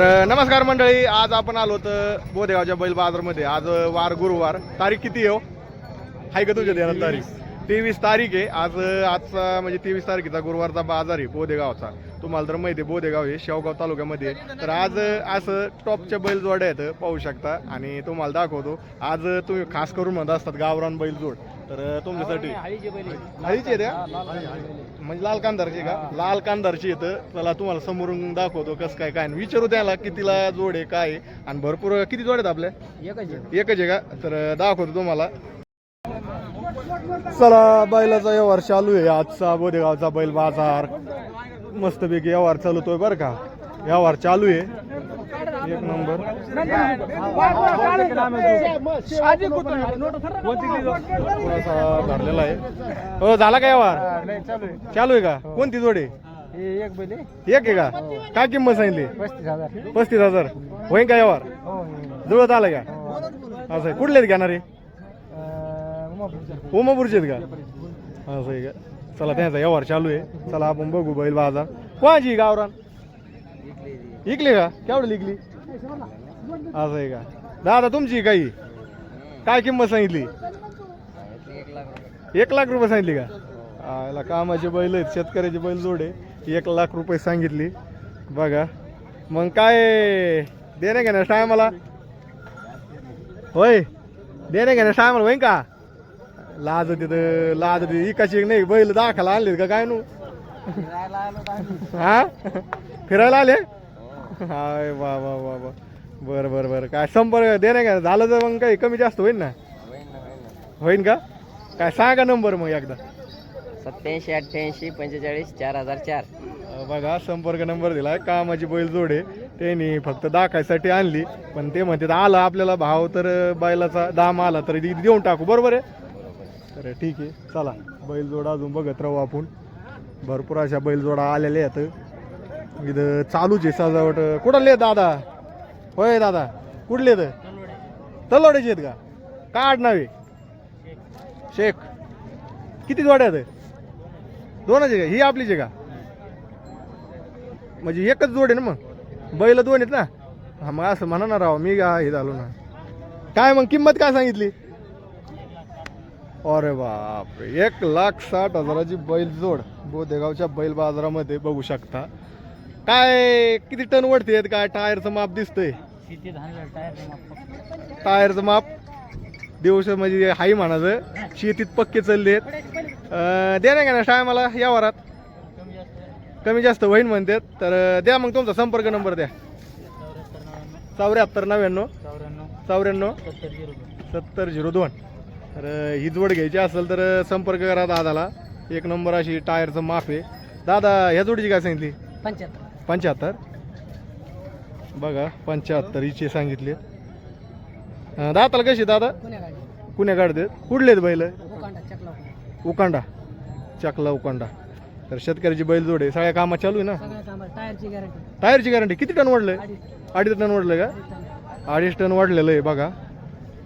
नमस्कार मंडळी आज आपण आलो तर बोदेगावच्या बैल बाजारमध्ये आज वार गुरुवार. तारीख किती हो? हाय का तुझ्या देणार तारीख? तेवीस तारीख आहे. आज आजचा म्हणजे तेवीस तारखेचा गुरुवारचा बाजार आहे बोदेगावचा. तुम्हाला तर माहिती आहे बोदेगाव हे शेवगाव तालुक्यामध्ये. तर आज असं टॉपच्या बैल जोड्या आहेत पाहू शकता. आणि तुम्हाला दाखवतो आज तुम्ही खास करून म्हणत असतात गावरान बैल जोड. तर तुमच्यासाठी हळीची आहे त्या म्हणजे लाल कांदारची का? लाल कांदारची येतं चला तुम्हाला समोरून दाखवतो कसं काय काय. विचारू त्याला कितीला जोड आहे काय. आणि भरपूर किती जोड आहेत आपल्या? एकच आहे. का? तर दाखवतो तुम्हाला. चला बैलाचा व्यवहार चालू आहे. आजचा बोदेगावचा बैल बाजार. मस्तपैकी व्यवहार चालवतोय बरं का? व्यवहार चालू आहे. एक नंबर. थोडासा धरलेला आहे. हो झाला का व्यवहार? चालू आहे का? कोणती जोडे? एक आहे का? काय किंमत सांगितली? पस्तीस हजार. पस्तीस हजार. होईन का व्यवहार? जुळत आलं का? असं आहे. कुठले आहेत घेणारे? उमापूरचे आहेत का? असं आहे का. चला त्यांचा व्यवहार चालू आहे. चला आपण बघू बैल बाजार कोणाची गावरान? इकली का? केवढं लिकली असं आहे का. दादा तुमची काही? काय किंमत सांगितली? एक लाख रुपये सांगितली का? आ, कामाचे बैल आहेत शेतकऱ्याचे बैल जोडे एक लाख रुपये सांगितली. बघा. मग काय? देणे घेण्या टायमाला होय. देणे घेण्या टायमाला होईन का? लाज तिथं लाज होती. इकाची नाही बैल दाखला आणले का काय नू? हा? फिरायला आले? हाय वा वा वा वा. बरं बरं बरं. काय संपर्क देणे का? झालं तर मग काही कमी जास्त होईल ना? होईन का? काय सांगा नंबर मग एकदा. सत्याऐंशी अठ्ठ्याऐंशी पंचेचाळीस चार हजार चार. बघा संपर्क नंबर दिलाय. कामाची बैल जोडे. त्यांनी फक्त दाखायसाठी आणली. पण ते म्हणतात आला आपल्याला भाव तर बैलाचा दाम आला तर दे- देऊन टाकू. बरोबर आहे? तर ठीक आहे चला. बैलजोडा अजून बघत राहू आपण. भरपूर अशा बैलजोडा आलेल्या आहेत. इथं चालूच आहे सजावट. कुठले दादा? होय दादा कुठले तर तलवाड्याचे आहेत का? काय आडनाव शेख. किती जोड्या आहेत? दोनच का? ही आपलीच आहे का? म्हणजे एकच जोड आहे ना मग? बैल दोन आहेत ना? हा मग असं म्हणा ना राव मी का हे झालो ना. काय मग किंमत काय सांगितली? अरे बापरे. एक लाख साठ हजाराची बैल जोड बोदेगावच्या बैल बाजारामध्ये बघू शकता. काय किती टन वडते काय टायरचं माप दिसतंय? टायरचं माप दिवस म्हणजे हाई म्हणायचं. शेतीत पक्के चालले आहेत. द्या नाही का ना टायमाला या वरात. कमी जास्त होईन म्हणतात. तर द्या मग तुमचा संपर्क नंबर द्या. चौऱ्याहत्तर नव्याण्णव. चौऱ्याण्णव. सत्तर झिरो दोन. तर ही जोड घ्यायची असेल तर संपर्क करा दादाला. एक नंबर अशी टायरचं माप आहे. दादा ह्या जोडीची काय सांगितली? पंच्याहत्तर. पंच्याहत्तर? बघा पंच्याहत्तर हिचे सांगितले. अं, दाताला कशी दादा? कुण्या काढते कुठले आहेत बैल? उकांडा चकला उकांडा. चकला उकांडा. तर शेतकऱ्याची बैल जोड आहे. सगळ्या कामात चालू आहे ना? सगळ्या कामाला टायरची गॅरंटी. टायरची गॅरंटी. किती टन वाढलंय अडीच टन. वाढलं का? अडीच टन वाढलेलं आहे बघा.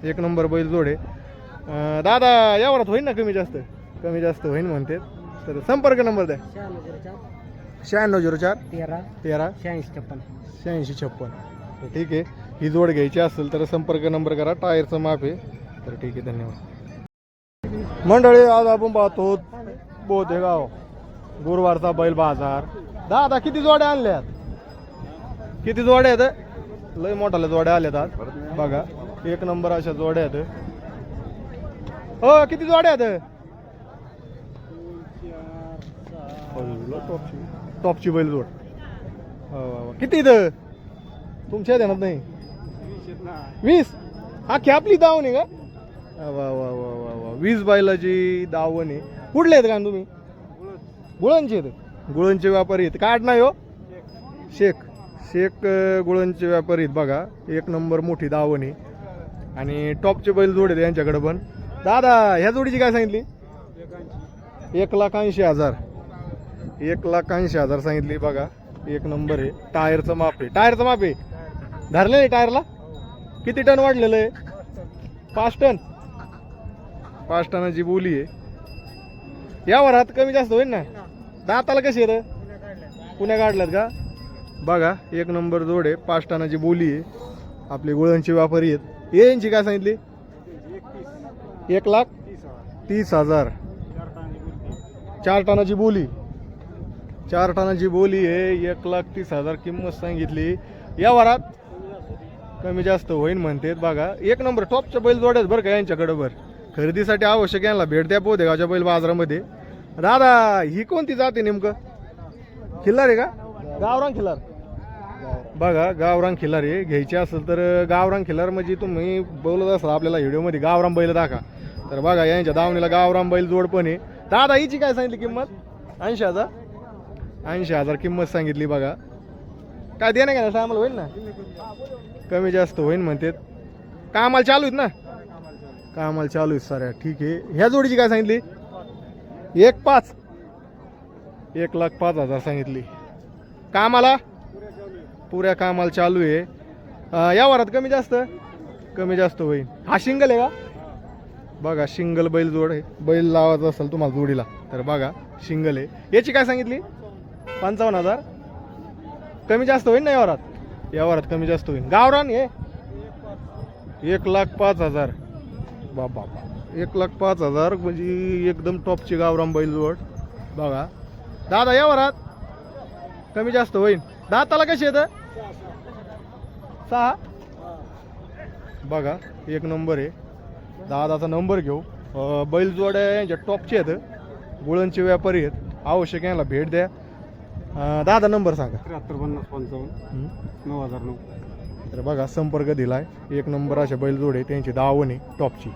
एक नंबर बैल जोड आहे. दादा यावरात होईन ना कमी जास्त? कमी जास्त होईन म्हणते. तर संपर्क नंबर द्या. शहाण्णव झिरो चार. तेरा. तेरा. शहाऐंशी छप्पन. शहाऐंशी छप्पन. तर ठीक आहे. ही जोड घ्यायची असेल तर संपर्क नंबर करा. टायरचं माप आहे. तर ठीक आहे धन्यवाद. मंडळी आज आपण पाहतो बोधेगाव गुरुवारचा बैल बाजार. दादा किती जोड्या आणल्यात? किती जोड्या आहेत? लय मोठाल्या जोड्या आल्यात आज. बघा एक नंबर अशा जोड्या आहेत. हो किती जोड्या आहेत? टॉपची टॉपची बैल जोड. हो, हो, हो किती इथं? तुमच्या ध्यानात नाही? वीस? हा आपली दावण आहे का? वा वा वा वा वा वीस बैलाची दावण आहे. कुठले आहेत का तुम्ही? गुळणचे आहेत. गुळणचे व्यापारी आहेत. काय नाही हो? शेख. शेख गुळणचे व्यापारी आहेत. बघा एक नंबर मोठी दावण आहे. आणि टॉपचे बैल जोड आहेत यांच्याकडे पण. दादा ह्या जोडीची काय सांगितली? एक लाख ऐंशी हजार. एक लाख ऐंशी हजार सांगितली बघा. एक नंबर आहे. टायरचं माप आहे. टायरचं माप आहे? धरलेलं आहे टायरला? किती टन वाढलेलं आहे? पाच टन? पाच टनाची बोली आहे. यावर हात कमी जास्त होईल ना? दाताला कशी आहे पुण्या काढल्यात का? बघा एक नंबर जोड आहे. पाच टनाची बोली आहे. आपले गुळांचे व्यापारी आहेत. यांची काय सांगितली? एक लाख? तीस हजार. चार टनाची बोली. चार टनाची बोली आहे एक लाख तीस हजार किंमत सांगितली. या वरात कमी जास्त होईन म्हणतेत बघा. एक नंबर टॉपच्या बैल जोड्यात बरं का यांच्याकडं बरं. खरेदीसाठी आवश्यक यांना भेट द्या पोदेगावच्या बैल बाजारामध्ये. दादा ही कोणती जाते नेमकं? खिल्लार आहे का? गावरांग खिल्लार. बघा गावरांग खिल्लार आहे. घ्यायची असेल तर गावरांग खिल्लार म्हणजे तुम्ही बोलत असाल आपल्याला व्हिडिओमध्ये गावरांग बैल दाखा तर बघा यांच्या दावणीला गावरान बैल जोड पण आहे. दादा हिची काय सांगितली किंमत? ऐंशी हजार. ऐंशी हजार किंमत सांगितली बघा. काय देणं का आम्हाला होईल ना? कमी जास्त होईन म्हणते कामाला चालू आहेत ना? कामाला चालू आहेत साऱ्या. ठीक आहे. ह्या जोडीची काय सांगितली? एक पाच. एक लाख पाच हजार सांगितली. कामाला? पुऱ्या कामाला चालू आहे. या वरात कमी जास्त? कमी जास्त होईल हा शिंगल आहे का? बघा शिंगल बैल जोड आहे. बैल लावायचा असेल तुम्हाला जोडीला तर बघा शिंगल आहे. याची काय सांगितली? पंचावन्न हजार. कमी जास्त होईल ना या यावरात या कमी जास्त होईल. गावरान हे? एक लाख पाच हजार. बाबा एक लाख पाच हजार म्हणजे एकदम टॉपची गावरान बैल जोड. बघा. दादा यावरात कमी जास्त होईल. दाताला कशी येतं? सहा? बघा एक नंबर आहे. दादाचा नंबर घेऊ. अं, बैल जोड्या यांच्या टॉपचे आहेत. गुळणचे व्यापारी आहेत. आवश्यक यांना भेट द्या. दादा नंबर सांगा. त्र्याहत्तर पन्नास पंचावन्न. नऊ हजार नऊ. तर बघा संपर्क दिलाय. एक नंबर अशा बैल जोडे त्यांची दावण आहे टॉपची.